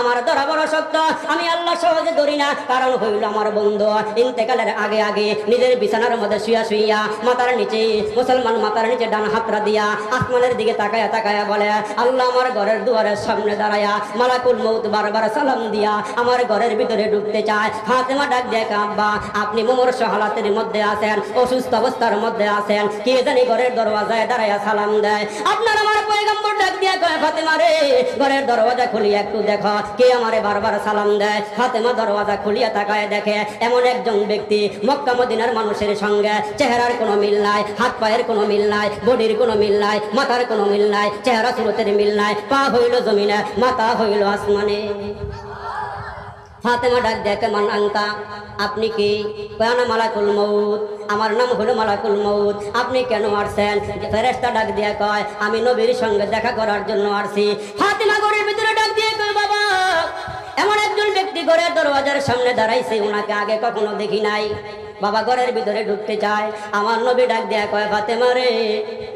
আমার ধরা বড় শক্ত, আমি আল্লাহ সহজে ধরি না। কারণ হইল আমার বন্ধু। ইন্তেকালের আগে আগে নিজের বিছানার মধ্যে শুয়া শুইয়া মাথার নিচে, মুসলমান মাথার নিচে ডান হাতরা দিয়া আসমানের দিকে তাকায়া তাকায়া বলে, আল্লাহ আমার ঘরের দুয়ারের সামনে দাঁড়ায়া মালাকুল মৌত বারবার সালাম দিয়া আমার ঘরের ভিতরে ঢুকতে চায়। ফাতেমা ডাক দেখ আব্বা, আপনি মুমূর্ষ হালাতের মধ্যে আছেন, অসুস্থ অবস্থার মধ্যে আছেন। কে জানি ঘরের দরওয়াজায় দাঁড়ায়া সালাম দেয়? আপনার আমার পয়গম্বর ডাক দিয়া কয়, ফাতেমা রে, ঘরের দরওয়াজা খুলি, একটু দেখো। কে আমারে বারবার সালাম দেয়। ফাতেমা দরওয়াজা খুলিয়া তাকায় দেখে, এমন একজন ব্যক্তি মক্কা মদিনার মানুষের সঙ্গে চেহারার কোনো মিল নাই, হাত পায়ের কোনো মিল নাই, বডির কোনো মিল নাই, মাথার কোনো মিল নাই, চেহারা সুরতের মিল নাই, পা হইল জমিনে, মাথা হইল আসমানে। ফাতেমা ডাক দেখে মান আংতা আপনি কি? কয়ানা মালাকুল মৌত আমার নাম হলো মালাকুল মৌত আপনি কেন আসছেন? ফেরেস্তা ডাক দিয়ে কয়, আমি নবীর সঙ্গে দেখা করার জন্য আসছি। ফাতেমা ঘরের ভিতরে ডাক দিয়ে কয়, বাবা, এমন একজন ব্যক্তি ঘরের দরওয়াজার সামনে দাঁড়াইছে ওনাকে আগে কখনো দেখি নাই। বাবা ঘরের ভিতরে ঢুকতে চায়। আমার নবী ডাক দেয়া কয়, ফাতেমা রে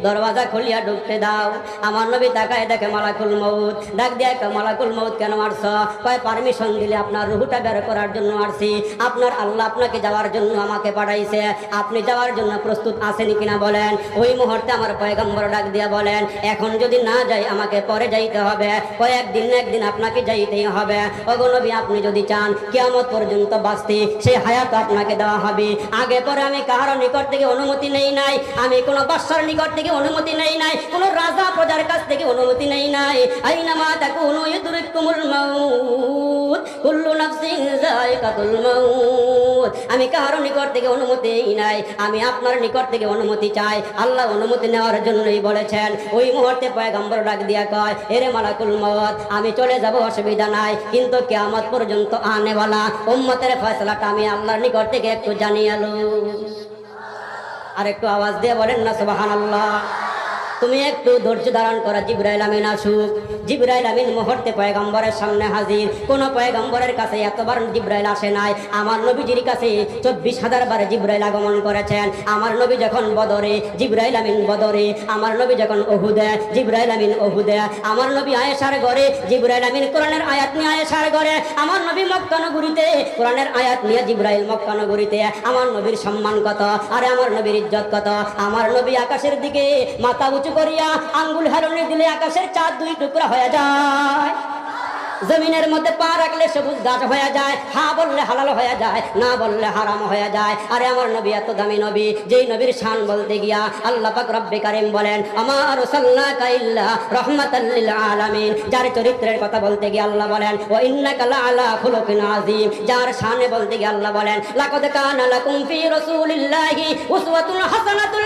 দরওয়াজা খুলিয়া ঢুকতে দাও। আমার নবী তাকায় দেখে মালাকুল মৌত ডাক দেয়া মালাকুল মৌত কেন মারছ? কয়, পারমিশন দিলে আপনার রুহুটা বের করার জন্য আসছি আপনার আল্লাহ আপনাকে যাওয়ার জন্য আমাকে পাঠাইছে। আপনি যাওয়ার জন্য প্রস্তুত আছেন কিনা বলেন। ওই মুহূর্তে আমার পয়গম্বর ডাক দিয়া বলেন, এখন যদি না যাই, আমাকে পরে যাইতে হবে। কয়েকদিন একদিন আপনাকে যাইতেই হবে। অগনবী আপনি যদি চান, কিয়ামত পর্যন্ত বাঁচতে সে হায়াত আপনাকে দেওয়া হবে। আগে পরে আমি কাহার নিকট থেকে অনুমতি নেই নাই। আমি কোনো বাদশার নিকট থেকে অনুমতি নেই নাই। কোনো রাজা প্রজার কাছ থেকে অনুমতি নেই নাই। আইনামা নাফসিন যায়কাতুল মাউত। আমি কারও নিকট থেকে অনুমতি নেই। আমি আপনার নিকট থেকে অনুমতি চাই। আল্লাহ অনুমতি নেওয়ার জন্যই বলেছেন। ওই মুহূর্তে পয়গম্বর ডাক দিয়া কয়, এরে মালাকুল মত আমি চলে যাব, অসুবিধা নাই। কিন্তু কিয়ামত পর্যন্ত আনেওয়ালা। উম্মতের ফয়সলাটা আমি আল্লাহর নিকট থেকে একটু জানিয়ে আলো আর একটু আওয়াজ দিয়ে বলেন না সুবাহান আল্লাহ তুমি একটু ধৈর্য ধারণ করো, জিব্রাইল আমিন আসুক। জিব্রাইল আমিন মুহূর্তে পয়গম্বরের সামনে হাজির। কোন পয়গম্বরের কাছে এতবার জিব্রাইল আসে নাই। আমার নবীজির কাছে চব্বিশ হাজার বার জিব্রাইল আগমন করেছেন। আমার নবী যখন বদরে, জিব্রাইল আমিন বদরে। আমার নবী যখন ওহুদে জিব্রাইল আমিন ওহুদে আমার নবী আয়েশার ঘরে, জিব্রাইল আমিন কোরআনের আয়াত নিয়ে আয়েশার ঘরে। আমার নবী মক্কানগরীতে কোরআনের আয়াত নিয়ে জিব্রাইল মক্কানগরীতে আমার নবীর সম্মান কত? আরে আমার নবীর ইজ্জত কত? আমার নবী আকাশের দিকে মাথা উঁচু করিয়া আঙ্গুল হেরনে দিলে আকাশের চাঁদ দুই টুকরা হয়ে যায়। জমিনের মধ্যে পা রাখলে সবুজ গাছ হয়ে যায়, হা বললে হালাল হয়ে যায়, না বললে হারাম হয়ে যায়। আরে আমার নবী, এত দামি নবী, যেই নবীর শান বলতে গিয়া আল্লাহ পাক রব্বে কারিম বলেন আমার সাল্লাকা ইল্লা রাহমাতাল আলামিন। যার চরিত্রের কথা বলতে গিয়ে আল্লাহ বলেন, ওয়া ইন্নাকা লাআলা খুলুকিন আযীম। যার শানে বলতে গিয়ে আল্লাহ বলেন, লাকাদ কানা লাকুম ফি রাসূলিল্লাহি উসওয়াতুন হাসানাতুল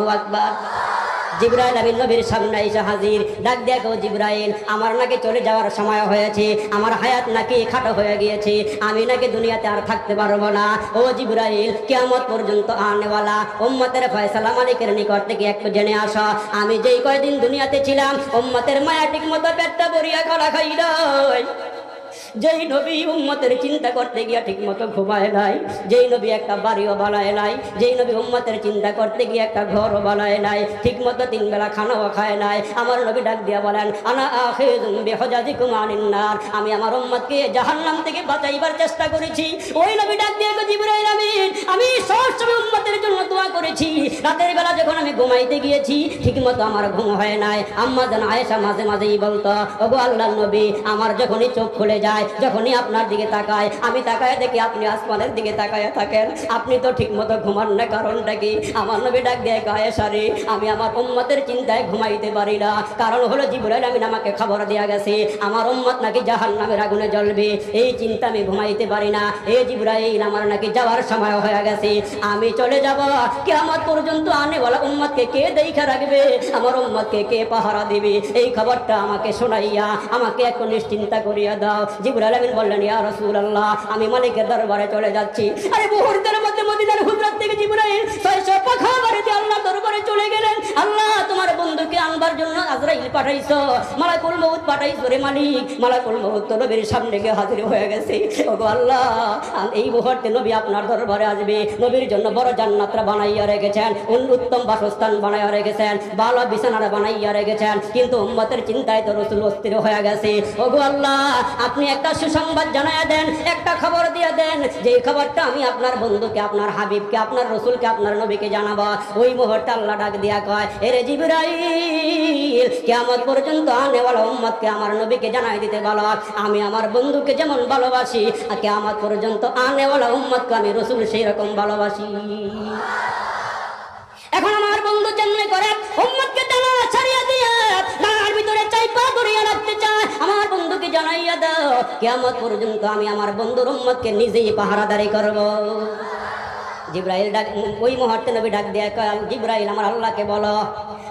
আল্লাহু আকবার। জিব্রাইল আমিন নবীর সামনে এসে হাজির। ডাক দেখো জিব্রাইল, আমার নাকি চলে যাওয়ার সময় হয়েছে। আমার হায়াত নাকি খাটো হয়ে গিয়েছে। আমি নাকি দুনিয়াতে আর থাকতে পারব না। ও জিব্রাইল কেমত পর্যন্ত আনেওয়ালা। ওম্মতের ফয়সালা মালিকের নিকট থেকে একটু জেনে আসো। আমি যেই কয়দিন দুনিয়াতে ছিলাম ওম্মতের মায়া ঠিক মতো পেটটা বরিয়া করা খাই যেই নবী উম্মতের চিন্তা করতে গিয়া ঠিক মতো ঘুমায় নাই, যেই নবী একটা বাড়িও বানায় নাই, যেই নবী উম্মতের চিন্তা করতে গিয়ে একটা ঘরও বানায় নাই, ঠিক মতো তিন খানাও খায় নাই। আমার নবী ডাক দিয়া বলেন, আনা আখিযুম বিহজাজিকুম নার। আমি আমার উম্মতকে জাহান্নাম থেকে বাঁচাইবার চেষ্টা করেছি। ওই নবী ডাক দিয়ে জিবরাইল আমিন, আমি সবসময় উম্মতের জন্য দোয়া করেছি। রাতের বেলা যখন আমি ঘুমাইতে গিয়েছি, ঠিক মতো আমার ঘুম হয় নাই। আম্মা জান আয়েশা মাঝে মাঝেই বলতো, ওগো আল্লাহর নবী, আমার যখনই চোখ খুলে যায় যায় যখনই আপনার দিকে তাকায়, আমি তাকায় দেখি আপনি আসমানের দিকে তাকায় থাকেন। আপনি তো ঠিক মতো ঘুমান না, কারণটা কি? আমার নবী ডাক দিয়ে, গায়ে সারে আমি আমার উম্মতের চিন্তায় ঘুমাইতে পারি না। কারণ হলো জিবরাইল আমি আমাকে খবর দেওয়া গেছে, আমার উম্মত নাকি জাহান নামের আগুনে জ্বলবে। এই চিন্তা আমি ঘুমাইতে পারি না। এই জিবরাইল আমার নাকি যাওয়ার সময় হয়ে গেছে। আমি চলে যাব। কেমন পর্যন্ত আনে বলা উম্মতকে কে দেখা রাখবে? আমার উম্মতকে কে পাহারা দিবে? এই খবরটা আমাকে শোনাইয়া আমাকে একটু নিশ্চিন্তা করিয়া দাও। বললেন ইয়া আমি মালিকের দরবারে চলে যাচ্ছি। আরে মুহূর্তের মধ্যে মদিনার থেকে জিবরাইল দরবারে চলে গেলেন। আল্লাহ, তোমার বন্ধুকে আনবার জন্য আজরাইল পাঠাইছো। মালাকুল পাঠাইছো রে মালিক। মালাকুল তো নবীর সামনে গিয়ে হাজির হয়ে গেছে। ওগো আল্লাহ এই মুহূর্তে নবী আপনার দরবারে আসবে। নবীর জন্য বড় জান্নাতরা বানাইয়া রেখেছেন বাসস্থান বানাইয়া রেখেছেন ভালো বিছানারা বানাইয়া রেখেছেন। কিন্তু উম্মতের চিন্তায় তো রসুল অস্থির হয়ে গেছে। ওগো আল্লাহ, আপনি একটা সুসংবাদ জানাইয়া দেন, একটা খবর দিয়ে দেন যে খবরটা আমি আপনার বন্ধুকে, আপনার হাবিবকে, আপনার রসুলকে, আপনার নবীকে জানাব, ওই মুহূর্তে আল্লাহ ডাক দিয়া কয়, এরে জিবরাইল কেমন পর্যন্ত আনেওয়ালা উম্মতকে আমার নবীকে জানাই দিতে বলো, আমি আমার বন্ধুকে যেমন ভালোবাসি, আর কেমন পর্যন্ত আনেওয়ালা উম্মতকে আমি রসুল সেই রকম ভালোবাসি। এখন আমার বন্ধু যেমনি করে? উম্মতকে টানা ছাড়িয়ে দিয়ে ডাঙার ভিতরে চাইপা ধরিয়া রাখতে চায়। আমার জানাইয়া দাও কেমন পর্যন্ত আমি আমার বন্ধুর উম্মতকে নিজেই পাহারাদারি করব। জিব্রাইল ডাক ওই মুহূর্তে নবী ডাক দিয়ে জিব্রাইল, আমার আল্লাহকে বলো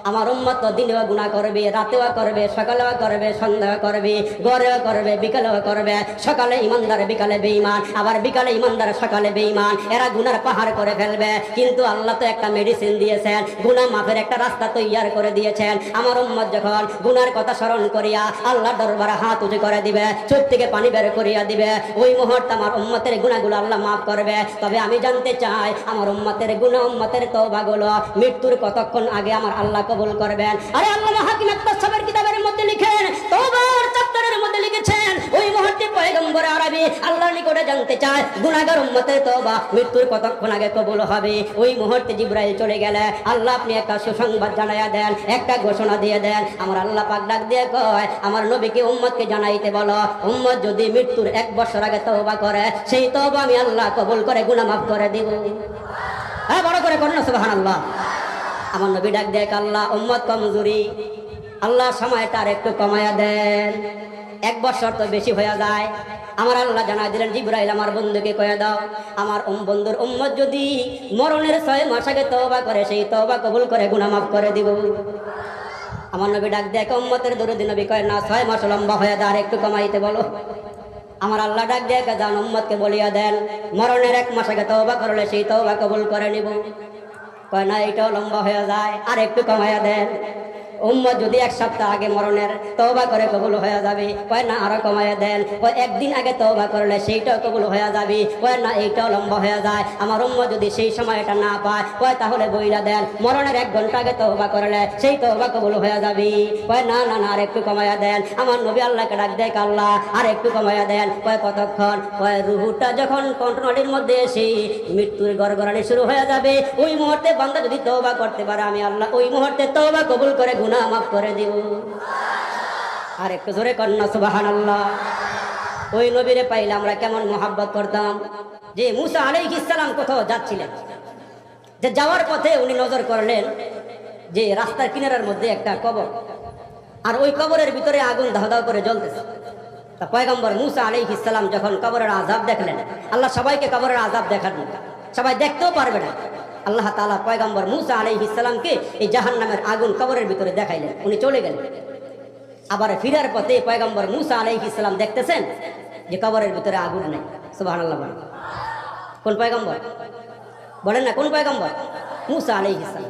আমার উম্মত তো দিনেও গুণা করবে, রাতেও করবে, সকালেও করবে, সন্ধ্যাও করবে গড়েও করবে, বিকালেও করবে। সকালে ইমানদার বিকালে বেঈমান। আবার বিকালে ইমানদার সকালে বেঈমান। এরা গুনার পাহাড় করে ফেলবে। কিন্তু আল্লাহ তো একটা মেডিসিন দিয়েছেন। গুনাহ মাফের একটা রাস্তা তৈয়ার করে দিয়েছেন। আমার উম্মত যখন গুনার কথা স্মরণ করিয়া আল্লাহ দরবারে হাত উঁচু করে দিবে, চোখ থেকে পানি বের করিয়া দিবে, ওই মুহূর্তে আমার উম্মতের গুণাগুলো আল্লাহ মাফ করবে। তবে আমি জানতে চাই, আমার উম্মতের গুণা উম্মতের তওবাগুলো মৃত্যুর কতক্ষণ আগে আমার আল্লাহ কবুল করবেন। আরে আল্লাহ হাকিম সবের কিতাবের মধ্যে লিখেন, তওবার চ্যাপ্টারের মধ্যে লিখেছেন, ওই মুহূর্তে পয়গম্বর আরবি আল্লাহর নিকটে জানতে চায়, গুনাহগার উম্মতের তওবা মৃত্যুর কতক্ষণ আগে কবুল হবে? ওই মুহূর্তে জিব্রাইল চলে গেলে আল্লাহ আপনি একটা সুসংবাদ জানাইয়া দেন, একটা ঘোষণা দিয়ে দেন, আমার আল্লাহ পাক ডাক দিয়ে কয়, আমার নবীকে উম্মতকে জানাইতে বলো, উম্মত যদি মৃত্যুর এক বছর আগে তওবা করে, সেই তওবা আমি আল্লাহ কবুল করে, গুনাহ মাফ করে দিব। হ্যাঁ বড় করে করুন সুবহানাল্লাহ। আমার নবী ডাক দেখ আল্লাহ উম্মত কমজুরি। আল্লাহ সময়টা আর একটু কমায়া দেন। এক বছর তো বেশি হয়ে যায়। আমার আল্লাহ জানা দিলেন, জিব্রাইল, আমার বন্ধুকে কয়ে দাও। আমার উম বন্ধুর উম্মত যদি মরণের ছয় মাস আগে তওবা করে, সেই তওবা কবুল করে গুনাহ মাফ করে দিব। আমার নবী ডাক দেখ উম্মতের দরুদ নবী কয়, না, ছয় মাস লম্বা হয়ে যায়, আর একটু কমাইতে বলো। আমার আল্লাহ ডাক দিয়ে যান উম্মতকে বলিয়া দেন, মরণের এক মাস আগে তওবা করলে, সেই তওবা কবুল করে নিব। কয় না এটাও লম্বা হয়ে যায় আর একটু কমাইয়া দেন। উম্মত যদি এক সপ্তাহ আগে মরণের তওবা করে কবুল হয়ে যাবে, কয় না, আরও কমাইয়া দেন। কয়, একদিন আগে তওবা করলে সেইটাও কবুল হয়ে যাবে। কয়, না, এইটাও লম্বা হয়ে যায়। আমার উম্মত যদি সেই সময়টা না পায়, কয়, তাহলে বইরা দেন। মরণের এক ঘণ্টা আগে তওবা করলে সেই তওবা কবুল হয়ে যাবে। কয়, না না না, আর একটু কমাইয়া দেন। আমার নবী আল্লাহকে ডাক দেখ আল্লাহ আর একটু কমাইয়া দেন। কয়, কতক্ষণ? কয়, রুহুটা যখন কন্ট্রোলের মধ্যে এসে মৃত্যুর গড়গড়ানি শুরু হয়ে যাবে। ওই মুহূর্তে বান্দা যদি তওবা করতে পারে, আমি আল্লাহ ওই মুহূর্তে তওবা কবুল করে গুনাহ মাফ করে দিব আর একটু জোরে কন্যা সুবহানাল্লাহ। ওই নবীরে পাইলে আমরা কেমন মোহাব্বত করতাম? যে মুসা আলাইহিস সালাম কোথাও যাচ্ছিলেন? যে যাওয়ার পথে উনি নজর করলেন যে রাস্তার কিনারার মধ্যে একটা কবর। আর ওই কবরের ভিতরে আগুন দাহ করে জ্বলতেছে। তা পয়গম্বর মুসা আলী ইসলাম যখন কবরের আজাব দেখলেন, আল্লাহ সবাইকে কবরের আজাব দেখার সবাই দেখতেও পারবে না। আল্লাহ তালা পয়গম্বর মুসা আলী ইসলামকে এই জাহান নামের আগুন কবরের ভিতরে দেখাইলেন। উনি চলে গেলেন। আবার ফিরার পথে পয়গম্বর মুসা আলী ইসলাম দেখতেছেন যে কবরের ভিতরে আগুন নেই। সুবাহ কোন পয়গম্বর? বলেন না, কোন পয়গম্বর? মুসা আলী ইসলাম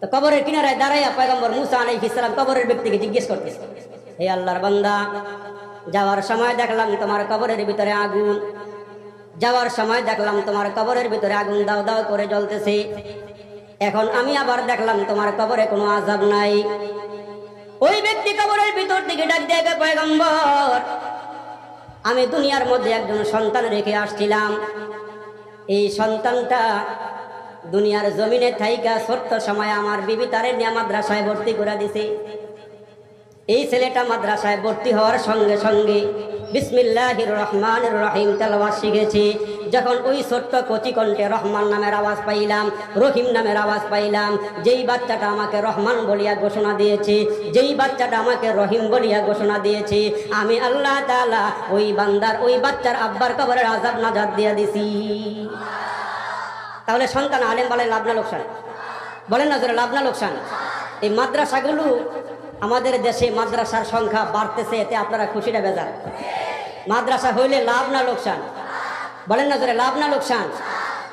তো কবরের কিনারায় দাঁড়াইয়া পয়গম্বর মুসা আলী ইসলাম কবরের ব্যক্তিকে জিজ্ঞেস করতেছে, হে আল্লাহর বান্দা, যাওয়ার সময় দেখলাম তোমার কবরের ভিতরে আগুন। যাওয়ার সময় দেখলাম তোমার কবরের ভিতরে আগুন দাও দাও করে জ্বলতেছে। এখন আমি আবার দেখলাম তোমার কবরে কোনো আজাব নাই। ওই ব্যক্তি কবরের ভিতর দিকে ডাক দিয়ে পয়গম্বর। আমি দুনিয়ার মধ্যে একজন সন্তান রেখে আসছিলাম। এই সন্তানটা দুনিয়ার জমিনে থাইকা ছোট্ট সময় আমার বিবি তারে নিয়ে মাদ্রাসায় ভর্তি করে দিছে। এই ছেলেটা মাদ্রাসায় ভর্তি হওয়ার সঙ্গে সঙ্গে বিসমিল্লাহির রহমান রহিম, তেলাওয়াত শিখেছি। যখন ওই ছোট্ট কচি কণ্ঠে রহমান নামের আওয়াজ পাইলাম, রহিম নামের আওয়াজ পাইলাম, যেই বাচ্চাটা আমাকে রহমান বলিয়া ঘোষণা দিয়েছে, যেই বাচ্চাটা আমাকে রহিম বলিয়া ঘোষণা দিয়েছে, আমি আল্লাহ তাআলা ওই বান্দার, ওই বাচ্চার আব্বার কবরের আজাব নাজাদ দিয়া দিছি। তাহলে সন্তান আলেম বলে লাভ না লোকসান? বলেন না জোরে, লাভ না লোকসান? এই মাদ্রাসাগুলো আমাদের দেশে মাদ্রাসার সংখ্যা বাড়তেছে, এতে আপনারা খুশিটা বেজার। মাদ্রাসা হইলে লাভ না লোকসান? বলেন না জোরে, লাভ না লোকসান?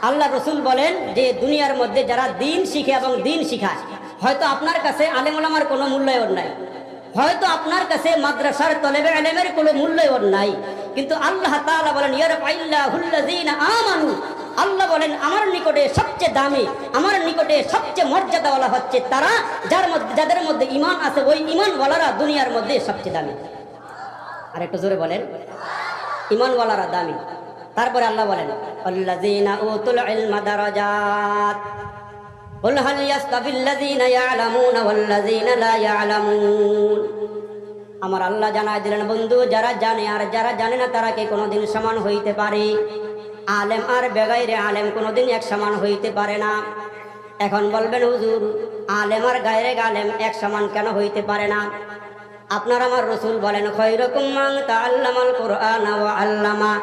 আল্লাহ রসুল বলেন যে, দুনিয়ার মধ্যে যারা দিন শিখে এবং দিন শিখায়, হয়তো আপনার কাছে আলেম ওলামার কোনো মূল্যায়ন নাই। হয়তো আপনার কাছে মাদ্রাসার তলেবে আলেমের কোনো মূল্যায়ন নাই। কিন্তু আল্লাহ তাআলা বলেন আমানু। আল্লাহ বলেন, আমার নিকটে সবচেয়ে দামি, আমার নিকটে সবচেয়ে মর্যাদাওয়ালা হচ্ছে তারা, যার মধ্যে, যাদের মধ্যে ইমান আছে, ওই ইমানওয়ালারা দুনিয়ার মধ্যে সবচেয়ে দামি। আর একটু জোরে বলেন ইমানওয়ালারা দামি তারপরে আল্লাহ বলেন আল্লাযীনা উতুল ইলমা দারাজাত قل هل يستوي الذين يعلمون والذين لا يعلمون আমার আল্লাহ জানাই দিলেন বন্ধু যারা জানে আর যারা জানে না তারা কি কোনোদিন সমান হইতে পারে আলেম আর বেগাইরে আলেম কোনোদিন এক সমান হইতে পারে না এখন বলবেন হুজুর আলেম আর গায়রে আলেম এক সমান কেন হইতে পারে না আপনার আমার রসুল বলেন খৈরকুম তা আল্লামাল কোরআন আল্লামা।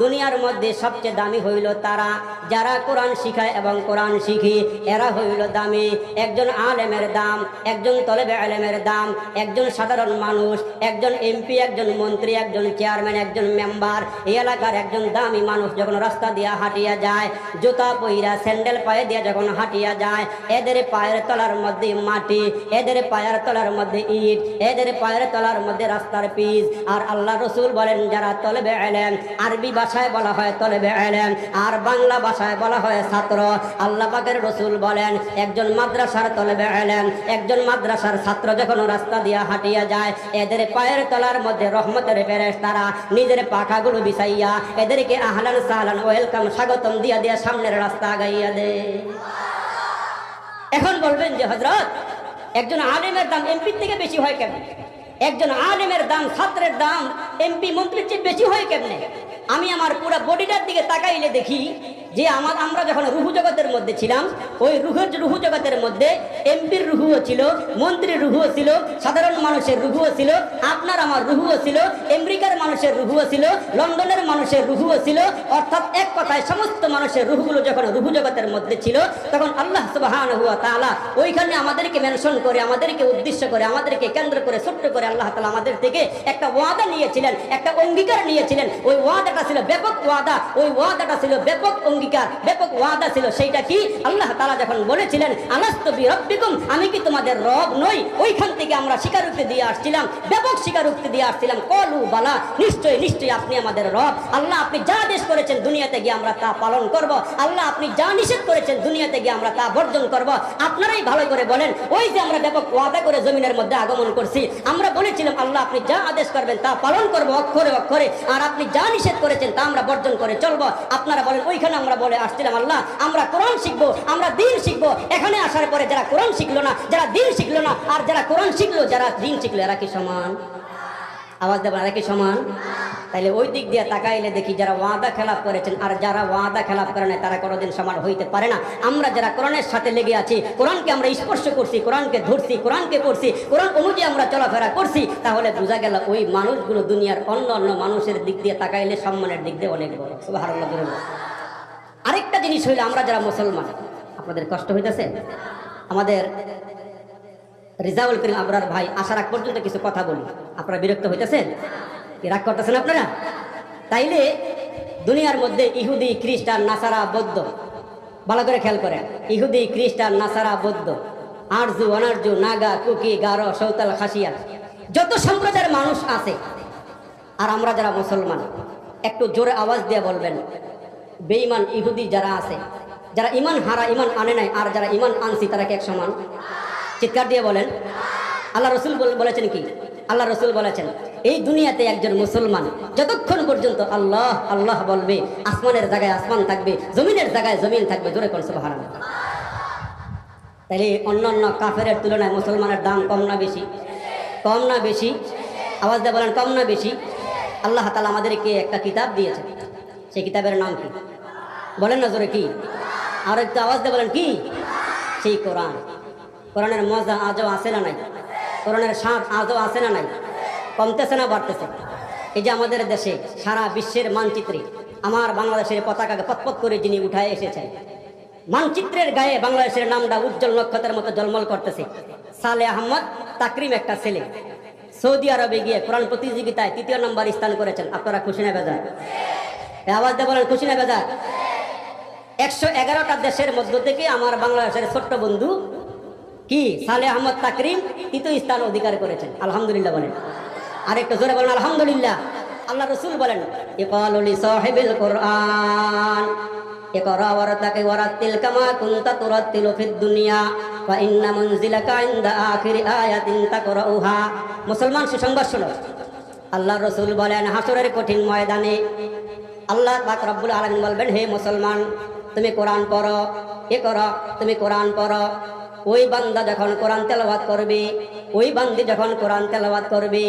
দুনিয়ার মধ্যে সবচেয়ে দামি হইল তারা, যারা কোরআন শিখায় এবং কোরআন শিখি, এরা হইল দামি। একজন আলেমের দাম, একজন তলেবে আলেমের দাম, একজন সাধারণ মানুষ, একজন এমপি, একজন মন্ত্রী, একজন চেয়ারম্যান, একজন মেম্বার। এই এলাকার একজন দামি মানুষ যখন রাস্তা দিয়া হাঁটিয়া যায়, জুতা পইরা স্যান্ডেল পায়ে দিয়া যখন হাঁটিয়া যায়, এদের পায়ের তলার মধ্যে মাটি, এদের পায়ের তলার মধ্যে ইট, এদের পায়ের তলার মধ্যে রাস্তার পিচ। আর আল্লাহ রসুল বলেন, যারা তলেবে এলেন আরবি ভাষায় বলা হয় তলেবে এলেন আর বাংলা ভাষায় বলা হয় ছাত্র। আল্লাহ পাকের রসুল বলেন, একজন মাদ্রাসার তলেবে এলেন একজন মাদ্রাসার ছাত্র যখন রাস্তা দিয়া হাঁটিয়া যায়, এদের পায়ের তলার মধ্যে রহমতের ফেরেশ তারা নিজের পাখাগুলো বিছাইয়া এদেরকে আহলান সাহলান ওয়েলকাম, স্বাগতম দিয়া দিয়া সামনের রাস্তা আগাইয়া দে এখন বলবেন যে হজরত একজন আলেমের দাম এমপির থেকে বেশি হয় কেমন একজন আলেমের দাম, ছাত্রের দাম এমপি মন্ত্রীর চেয়ে বেশি হয় কেমনে? আমি আমার পুরো বডিটার দিকে তাকাইলে দেখি যে আমার আমরা যখন রুহু জগতের মধ্যে ছিলাম, ওই রুহুর রুহু জগতের মধ্যে এমপির রুহুও ছিল, মন্ত্রীর রুহুও ছিল, সাধারণ মানুষের রুহুও ছিল, আপনার আমার রুহুও ছিল, আমেরিকার মানুষের রুহুও ছিল, লন্ডনের মানুষের রুহুও ছিল, অর্থাৎ এক কথায় সমস্ত মানুষের রুহগুলো যখন রুহু জগতের মধ্যে ছিল, তখন আল্লাহ সুবাহান হুয়া তাআলা ওইখানে আমাদেরকে মেনশন করে, আমাদেরকে উদ্দেশ্য করে, আমাদেরকে কেন্দ্র করে, ছোট্ট করে আল্লাহ তালা আমাদের থেকে একটা ওয়াদা নিয়েছিলেন, একটা অঙ্গীকার নিয়েছিলেন। ওই ওয়াদাটা ছিল ব্যাপক ওয়াদা, ওই ওয়াদাটা ছিল ব্যাপক অঙ্গীকার ব্যাপক ওয়াদা ছিল সেইটা কি? আল্লাহ তাআলা যখন বলেছিলেন আলাস্তবি রব্বিকুম আমি কি তোমাদের রব নই? ওইখান থেকে আমরা স্বীকারোক্তি দিয়ে আসছিলাম, ব্যাপক স্বীকারোক্তি দিয়ে আসছিলাম। কলু, বালা, নিশ্চয়ই নিশ্চয়ই আপনি আমাদের রব। আল্লাহ আপনি যা আদেশ করেছেন দুনিয়াতে গিয়ে আমরা তা পালন করব। আল্লাহ আপনি যা নিষেধ করেছেন দুনিয়াতে গিয়ে আমরা তা বর্জন করব। আপনারাই ভালো করে বলেন, ওই যে আমরা ব্যাপক ওয়াদা করে জমিনের মধ্যে আগমন করছি, আমরা বলেছিলাম, আল্লাহ আপনি যা আদেশ করবেন তা পালন করব অক্ষরে অক্ষরে, আর আপনি যা নিষেধ করেছেন তা আমরা বর্জন করে চলবো। আপনারা বলেন, ওইখানে আমরা বলে আসছিলাম আল্লাহ, আমরা কোরআন শিখব, আমরা দিন শিখব। এখানে আসার পরে যারা কোরআন শিখলো না, যারা দিন শিখলো না, আর যারা কোরআন শিখলো, যারা দিন শিখলো, এরা কি সমান? আওয়াজ দেবেন, এরা কি সমান? তাইলে ওই দিক দিয়ে তাকাইলে দেখি যারা ওয়াদা খেলাপ করেছেন, আর যারা ওয়াদা খেলাপ করে নাই, তারা কোনোদিন সমান হইতে পারে না। আমরা যারা কোরআনের সাথে লেগে আছি, কোরআনকে আমরা স্পর্শ করছি, কোরআনকে ধরছি, কোরআনকে পড়ছি কোরআন অনুযায়ী আমরা চলাফেরা করছি, তাহলে বোঝা গেল ওই মানুষগুলো দুনিয়ার অন্য অন্য মানুষের দিক দিয়ে তাকাইলে সম্মানের দিক দিয়ে অনেক বড়। বলুন। আরেকটা জিনিস হইল, আমরা যারা মুসলমান, আপনাদের কষ্ট হইতেছে? আমাদের রিজাউল করিম আবরার ভাই আসার আগ পর্যন্ত কিছু কথা বলি। আপনারা বিরক্ত হইতেছেন? রাগ করতেছেন আপনারা? তাইলে দুনিয়ার মধ্যে ইহুদি, খ্রিস্টান, নাসারা, বৌদ্ধ, ভালো করে খেয়াল করেন। ইহুদি, খ্রিস্টান, নাসারা, বৌদ্ধ, আরজু, অনারজু, নাগা, কুকি, গারো সৌতাল খাসিয়া, যত সম্প্রদায়ের মানুষ আছে, আর আমরা যারা মুসলমান, একটু জোরে আওয়াজ দিয়ে বলবেন বেঈমান ইহুদি যারা আছে, যারা ইমান হারা ইমান আনে নাই, আর যারা ইমান আনছি, তারা কি এক সমান? চিৎকার দিয়ে বলেন। আল্লাহ রসুল বলেছেন কি? আল্লাহ রসুল বলেছেন, এই দুনিয়াতে একজন মুসলমান যতক্ষণ পর্যন্ত আল্লাহ আল্লাহ বলবে, আসমানের জায়গায় আসমান থাকবে, জমিনের জায়গায় জমিন থাকবে, জোরে করছে ভাড়া তাইলে অন্য অন্য কাফের তুলনায় মুসলমানের দাম কম না বেশি? কম না বেশি? আওয়াজ দিয়ে বলেন, কম না বেশি? আল্লাহ তালা আমাদেরকে একটা কিতাব দিয়েছে সেই কিতাবের নাম কি? বলেন না জোরে কি? আর একটু আওয়াজ দিয়ে বলেন কি? সেই কোরআন। কোরআনের মজা আজও আসে না নাই? কোরআনের স্বাদ আজও আসে না নাই? কমতেছে না বাড়তেছে? এই যে আমাদের দেশে সারা বিশ্বের মানচিত্রে, আমার বাংলাদেশের পতাকাকে পতপত করে যিনি উঠায় এসেছেন, মানচিত্রের গায়ে বাংলাদেশের নামটা উজ্জ্বল নক্ষত্রের মতো জলমল করতেছে। সালে আহমদ তাকরিম একটা ছেলে। সৌদি আরবে গিয়ে কোরআন প্রতিযোগিতায় তৃতীয় নম্বর স্থান করেছেন। আপনারা খুশি না বেজার এ আওয়াজ দিয়ে বলেন, খুশি না বেজার? একশো এগারোটা দেশের মধ্য থেকে আমার বাংলাদেশের ছোট্ট বন্ধু কি? সালে আহমদ তাকরিম তৃতীয় স্থান অধিকার করেছেন। আলহামদুলিল্লাহ বলেন। আরেকটু জোরে বলেন, আলহামদুলিল্লাহ। আল্লাহ রসুল বলেন মুসলমান সুসংবাদ শোনো। আল্লাহ রসুল বলেন হাসরের কঠিন ময়দানে আল্লাহ পাক রব্বুল আলমিন বলবেন, হে মুসলমান, তুমি কোরআন পড়ো। এ করো? তুমি কোরআন পড়ো। ওই বান্দা যখন কোরআন তেলাওয়াত করবে ওই বান্দি যখন কোরআন তেলাবাদ করবে,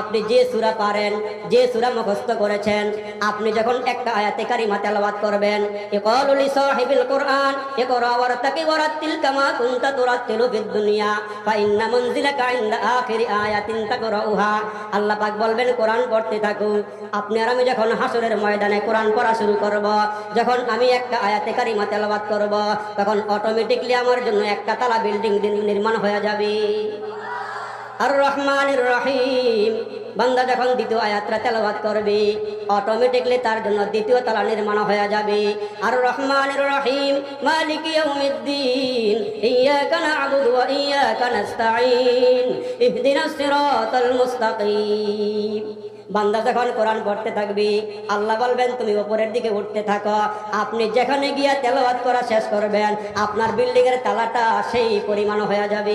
আপনি যে সুরা পারেন, যে সূরা মুখস্থ করেছেন, আপনি যখন একটা আয়াতে কারিমা তেলাওয়াত করবেন কোরআন বলবেন, কোরআন পড়তে থাকো। আপনি আর আমি যখন হাসরের ময়দানে পড়া শুরু করব, যখন আমি একটা করব, তখন অটোমেটিকলি আমার জন্য বিল্ডিং নির্মাণ হয়ে যাবে। আর রহমান রহিম বান্দা যখন দ্বিতীয় আয়াতটা তেলাওয়াত করবে অটোমেটিকলি তার জন্য দ্বিতীয় তালা নির্মাণ হয়ে যাবে। আর রহমান রহিম মালিক বান্দা যখন কোরআন পড়তে থাকবি, আল্লাহ বলবেন, তুমি উপরের দিকে উঠতে থাকো। আপনি যেখানে গিয়ে তেলাওয়াত করা শেষ করবেন, আপনার বিল্ডিং এর তালাটা সেই পরিমাণ হয়ে যাবে।